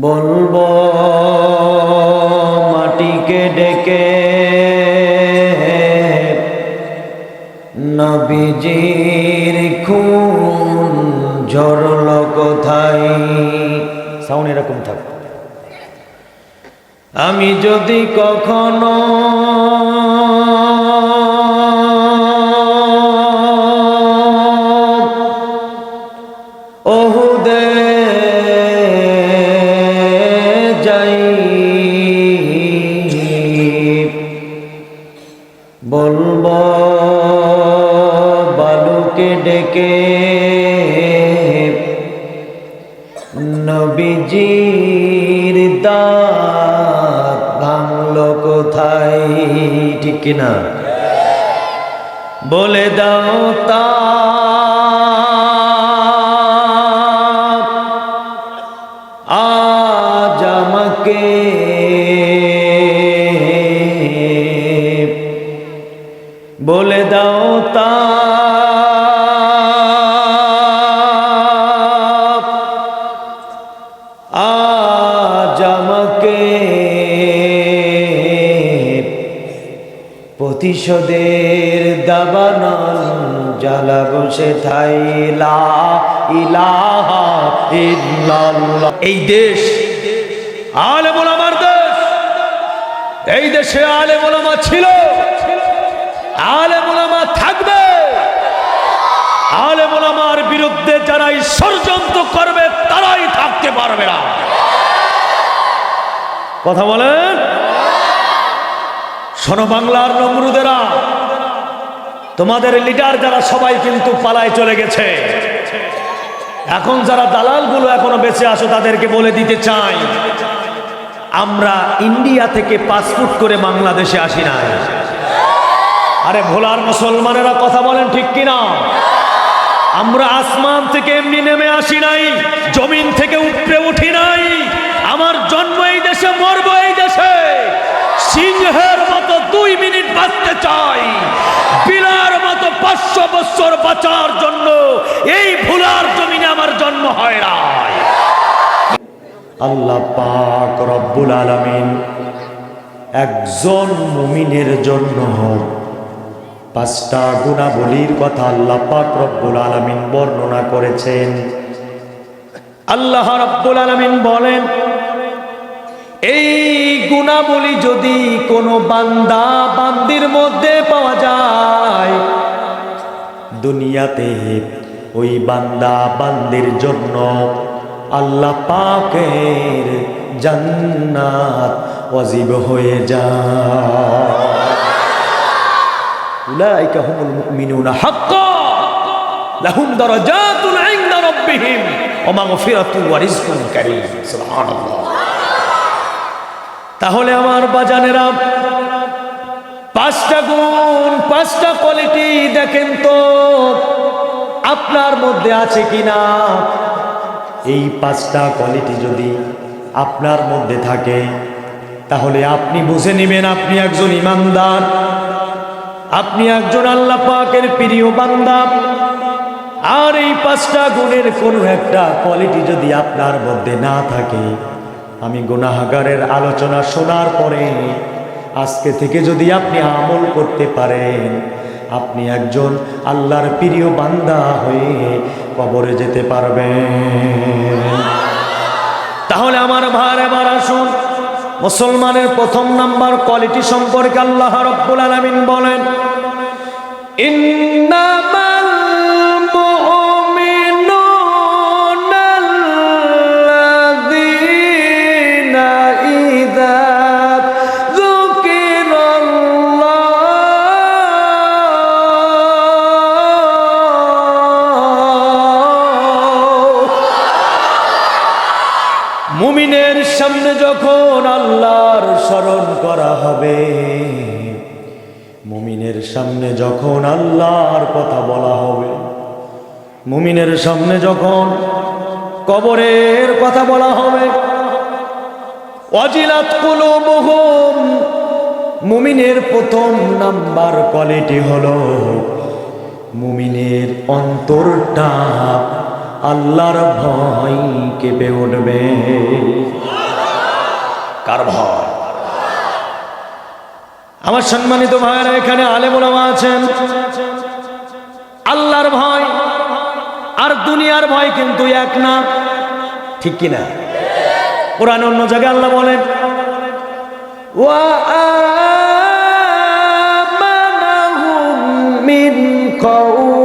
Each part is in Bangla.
বলব মাটিকে ডেকে নবীজির খুন ঝরল কোথায়? সাউন্ড এরকম থাক। আমি যদি কখনো বলে দাও তা। প্রতিশোধের দাবানল জ্বালা বসে থাইলা ইলাহা এই দেশ আলে মোলামার দেশ। এই দেশে আলে মোলামা ছিল। আলে মোলামা থাকবে। আলে মোলামার বিরুদ্ধে যারাই ষড়যন্ত্র করবে, তারাই থাকতে পারবে না। কথা বলেন? শোনো বাংলার নমরুদেরা, তোমাদের লিডার যারা সবাই কিন্তু পালায় চলে গেছে। এখন যারা দালালগুলো এখনও বেঁচে আসো তাদেরকে বলে দিতে চাই, আমরা ইন্ডিয়া থেকে পাসপোর্ট করে বাংলাদেশে আসি নাই। আরে ভোলার মুসলমানেরা কথা বলেন ঠিক কিনা? আমরা আসমান থেকে এমনি নেমে আসি নাই, জমিন থেকে উপরে উঠি নাই। আমার জন্ম এই দেশে, মরব এই দেশে। সিংহের বাঁচতে চাই। বিলার মতো পাঁচশো বছর বাঁচার জন্য এই ভুলার জমিনে আমার জন্ম হয় নাই। আল্লাহ পাক রব্বুল আলামিন একজন মুমিনের জন্য পাঁচটা গুণাবলীর কথা আল্লাহ পাক রব্বুল আলামিন বর্ণনা করেছেন। আল্লাহ রব্বুল আলামিন বলেন, এই গুণাবলী যদি কোনো বান্দা বান্দির মধ্যে পাওয়া যায়, দুনিয়াতে ওই বান্দা বান্দির জন্য আল্লাহ পাকের জান্নাত ওয়াজিব হয়ে যায়। লাহুম দারাজাতুন ইনদা রাব্বিহিম, ওয়া মাগফিরাতুন ওয়া রিজকুন কারীম। সুবহানাল্লাহ। তাহলে আমার বাজানেরা, পাঁচটা গুণ, পাঁচটা কোয়ালিটি দেখেন তো, আপনার মধ্যে আছে কিনা? এই পাঁচটা কোয়ালিটি যদি আপনার মধ্যে থাকে, তাহলে আপনি বুঝে নেবেন আপনি একজন ইমানদার, আপনি একজন আল্লাহ পাকের প্রিয় বান্দা। আর এই পাঁচটা গুণের কোনো একটা কোয়ালিটি যদি আপনার মধ্যে না থাকে আমি গুনাহাগারের আলোচনা শোনার পরে আজকে থেকে যদি আপনি আমল করতে পারেন, আপনি একজন আল্লাহর প্রিয় বান্দা হয়ে কবরে যেতে পারবেন। তাহলে আমার ভার এবার আসুন। মুসলমানের প্রথম নাম্বার কোয়ালিটি সম্পর্কে আল্লাহ রব্বুল আলামিন বলেন ইন্নামাল যখন আল্লাহর স্মরণ করা হবে, মুমিনের সামনে যখন আল্লাহর কথা বলা হবে, মুমিনের সামনে যখন কবরের কথা বলা হবে অজিলাত কুলুবুহুম, মুমিনের প্রথম নাম্বার কোয়ালিটি হলো, মুমিনের অন্তরটা আল্লাহর ভয় কেঁপে উঠবে। কার ভয়? আমার সম্মানিত ভাইয়েরা এখানে আলেমুলামা আছেন। আল্লাহর ভয় আর দুনিয়ার ভয় কিন্তু এক না। ঠিক কিনা? কোরআন অন্য জায়গায় আল্লাহ বলেন ওয়া মিন কৌ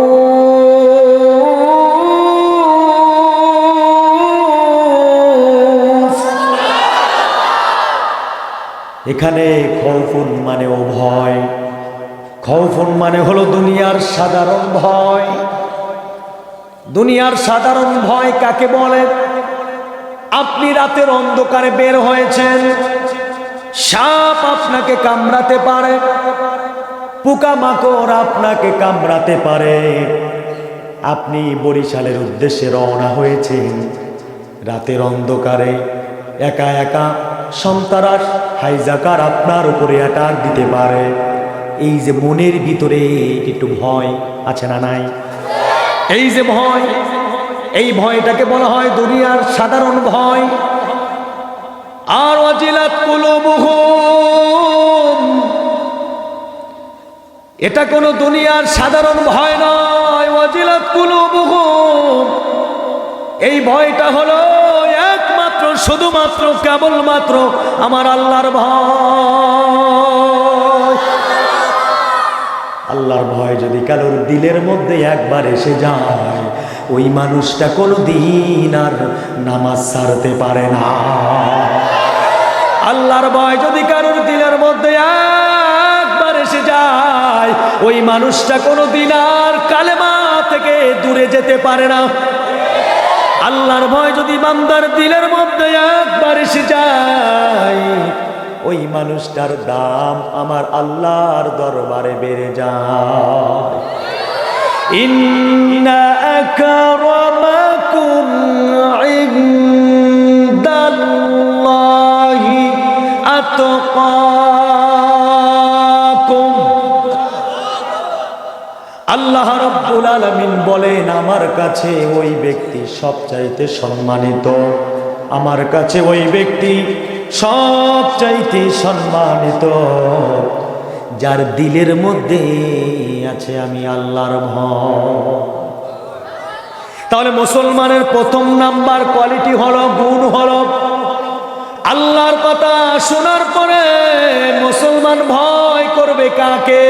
এখানে খৌফুন মানে ও ভয়। খৌফুন মানে হলো দুনিয়ার সাধারণ ভয়। দুনিয়ার সাধারণ ভয় কাকে বলে? আপনি রাতের অন্ধকারে বের হয়েছেন। সাপ আপনাকে কামড়াতে পারে। পোকামাকড় আপনাকে কামড়াতে পারে। আপনি বরিশালের উদ্দেশ্যে রওনা হয়েছেন রাতের অন্ধকারে। একা একা সন্তারাস, হাইজাকার আপনার উপরে অ্যাটাক দিতে পারে। এই যে মনের ভিতরে একটু ভয় আছে না নাই? এই যে ভয়, এই ভয়টাকে বলা হয় দুনিয়ার সাধারণ ভয়। আর অজিলাত কুলুবুহুম। এটা কোনো দুনিয়ার সাধারণ ভয় নয়, অজিলাত কুলুবুহুম। এই ভয়টা হলো শুধুমাত্র, কেবলমাত্র আমার আল্লাহর ভয়। আল্লাহর ভয় যদি কারোর দিলের মধ্যে একবার এসে যায়, ওই মানুষটা কোনো দিন আর নামাজ ছাড়তে পারে না। আল্লাহর ভয় যদি কারোর দিলের মধ্যে একবার এসে যায়, ওই মানুষটা কোনো দিন আর কালেমা থেকে দূরে যেতে পারে না। আল্লাহর ভয় যদি বান্দার দিলের মধ্যে একবার এসে যায়, ওই মানুষটার দাম আমার আল্লাহর দরবারে বেড়ে যায়। ইন্না আলামিন বলেন, আমার কাছে ওই ব্যক্তি সবচাইতে সম্মানিত। আমার কাছে ওই ব্যক্তি সবচাইতে সম্মানিত। যার দিলের মধ্যে আছে আমি আল্লাহর তাহলে মুসলমানের প্রথম নাম্বার কোয়ালিটি হলো, গুণ হলো আল্লাহর কথা শোনার পরে মুসলমান ভয় করবে কাকে?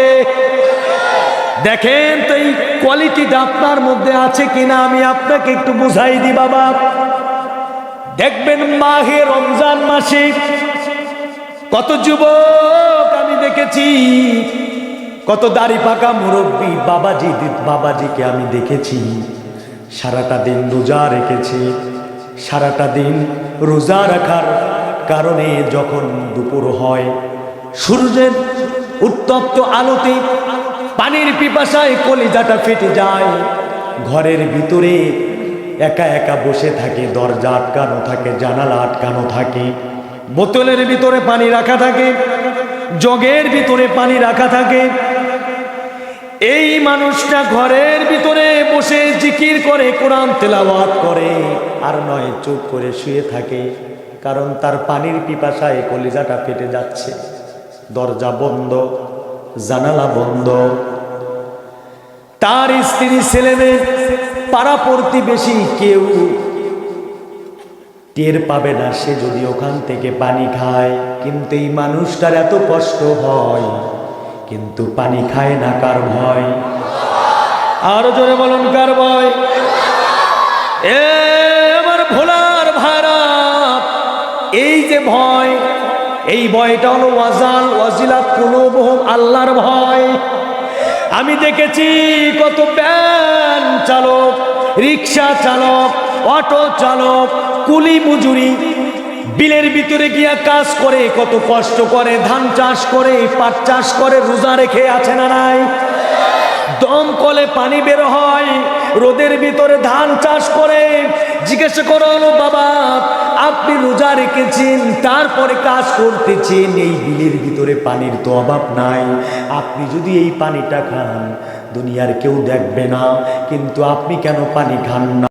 দেখেন তো এই কোয়ালিটিটা আপনার মধ্যে আছে কিনা আমি আপনাকে একটু বুঝাই দি বাবা। দেখবেন মাহে রমজান মাসে কত যুবক আমি দেখেছি, কত দাড়ি পাকা মুরব্বী বাবাজি বাবাজিকে আমি দেখেছি, সারাটা দিন রোজা রেখেছি, সারাটা দিন রোজা রাখার কারণে যখন দুপুর হয়, সূর্যের উত্তপ্ত আলোতে পানির পিপাসায় কলিজাটা ফেটে যায়। ঘরের ভিতরে একা একা বসে থাকে, দরজা আটকানো থাকে, জানালা আটকানো থাকে। বোতলের ভিতরে পানি রাখা থাকে, জগের ভিতরে পানি রাখা থাকে। এই মানুষটা ঘরের ভিতরে বসে জিকির করে, কোরআন তেলাওয়াত করে, আর নয়, চুপ করে শুয়ে থাকে, কারণ তার পানির পিপাসায় কলিজাটা ফেটে যাচ্ছে। দরজা বন্ধ, জানালা বন্ধ। তার স্ত্রী ছেলেমেয়ে পাড়া প্রতিবেশী কেউ টের পাবে না, সে যদি ওখান থেকে পানি খায়। কিন্তু এই মানুষটার এত কষ্ট হয়, কিন্তু পানি খায় না কার ভয় আরও জোরে বলুন, কার ভয়? এ আমার ভোলার ভাড়া। এই যে ভয়, এই ভয়টা হলো ওয়াজাল ওয়াজিলা কুলুবহুম, আল্লাহর ভয়। আমি দেখেছি কত ব্যান চালক, রিক্সা চালক, অটো চালক, কুলি মজুরি। বিলের ভিতরে গিয়া কাজ করে, কত কষ্ট করে, ধান চাষ করে, পাট চাষ করে, রোজা রেখে আছে না নাই? দম কলে পানি বের হয়, রোদের ভিতরে ধান চাষ করে। জিজ্ঞাসা করো বাবা আপনি রোজা রেখেছেন, তারপরে কাজ করতেছেন, এই বিলের ভিতরে পানির তো অভাব নাই। আপনি যদি এই পানিটা খান, দুনিয়ার কেউ দেখবে না, কিন্তু আপনি কেন পানি খান না?